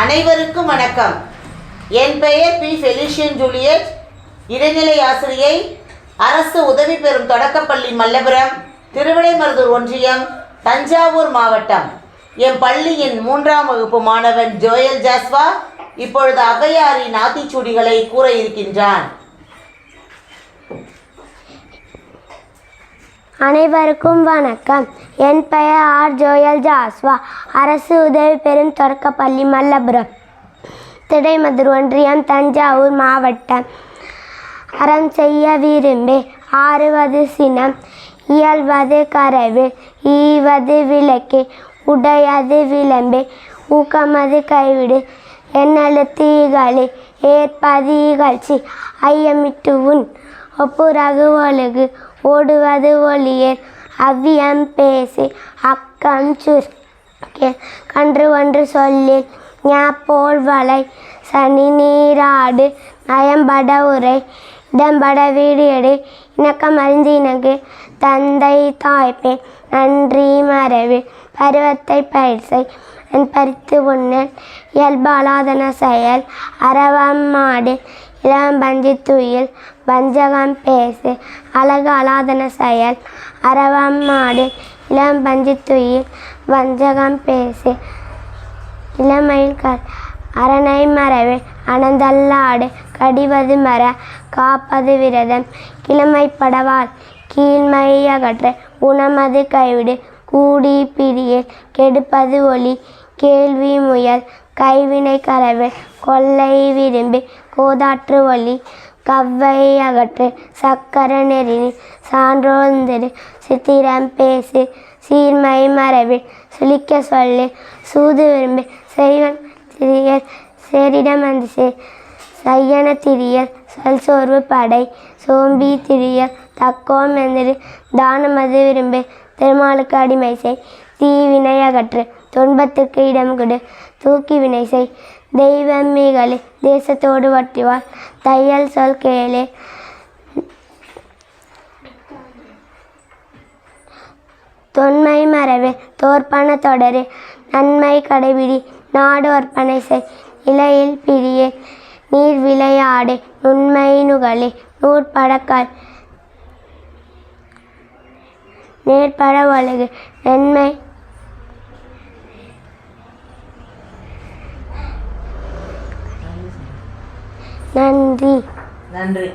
அனைவருக்கும் வணக்கம். என் பெயர் பி. ஃபெலிஷியன் ஜூலியட். இடைநிலை ஆசிரியை. அரசு உதவி பெறும் தொடக்கப்பள்ளி மல்லபுரம் திருவிடைமருதூர் ஒன்றியம் தஞ்சாவூர் மாவட்டம். என் பள்ளியின் மூன்றாம் வகுப்பு மாணவன் ஜோயல் ஜாஸ்வா இப்பொழுது ஔவையாரின் ஆத்திச்சூடிகளை கூற இருக்கின்றான். அனைவருக்கும் வணக்கம். என் பெயர் ஆர். ஜோயல் ஜாஸ்வா. அரசு உதவி பெறும் தொடக்கப்பள்ளி மல்லபுரம் திடைமதுர் ஒன்றியம் தஞ்சாவூர் மாவட்டம். அறம் செய்ய விரும்பி. ஆறுவது சினம் இயல்வது கரவு ஈவது விளக்கு. உடையது விளம்பு. ஊக்கமது கைவிடு. எண்ணெழுத்து இகழி. ஏற்பது இகழ்ச்சி. ஐயமிட்டு உன் ஒப்புரகு ஒழுகு. ஓடுவது ஒளியேர் அவ்வியம் பேசி. அக்கம் சுருக்கே கன்று ஒன்று சொல்லில் ஞாபோல் வளை. சனி நீராடு. நயம்பட உரை. இடம்பட வீடு எடு. இணக்கம் அறிந்து தந்தை தாய்ப்பேன். நன்றி மரபு பருவத்தை பயிற்சை. பறித்து உண்ணல் இயல்பாலாதன செயல். அறவம் மாடு. இளம் பஞ்சு துயில் வஞ்சகம் பேசு அழகு அலாதன செயல் அரவம் மாடு. இளம் பஞ்சு துயில் வஞ்சகம் பேசு இளமயில் அரணை மரவே அனந்தல்லாடு கடிவது மர காப்பது விரதம். கிழமைப்படவால் கீழ்மை அகற்ற உணமது கைவிடு. கூடி பிடியில் கெடுப்பது ஒளி கேள்வி முயல் கைவினை கரவு கொள்ளை விரும்பி கோதாற்று ஒளி கவ்வை அகற்று சக்கர நெறினி சான்றோந்தரு சித்திரம் பேசு சீர்மை மரபில் சுழிக்க சொல்லு சூது விரும்பி செய்வன் திரியல் சேரிடம் வந்து சே சையன திரியல் சொல் சோர்வு படை சோம்பி திரியல் தக்கோம் எந்திரு தானமது விரும்பு திருமாலுக்கு அடிமை செய் தீவினை அகற்று துன்பத்துக்கு இடம் கொடு. தூக்கி வினை செய். தெய்வம் மிகழி தேசத்தோடு வட்டிவாள் தையல் சொல் கேளே. தொன்மை மரவே தோற்பன தொடரு. நன்மை கடைபிடி நாடோற்பனை செய். இலையில் பிரியே நீர் விளையாடு. நுண்மை நுகலே நூற்படக்கால் நேர்பட ஒழுகு நன்மை நன்றி. நன்றி.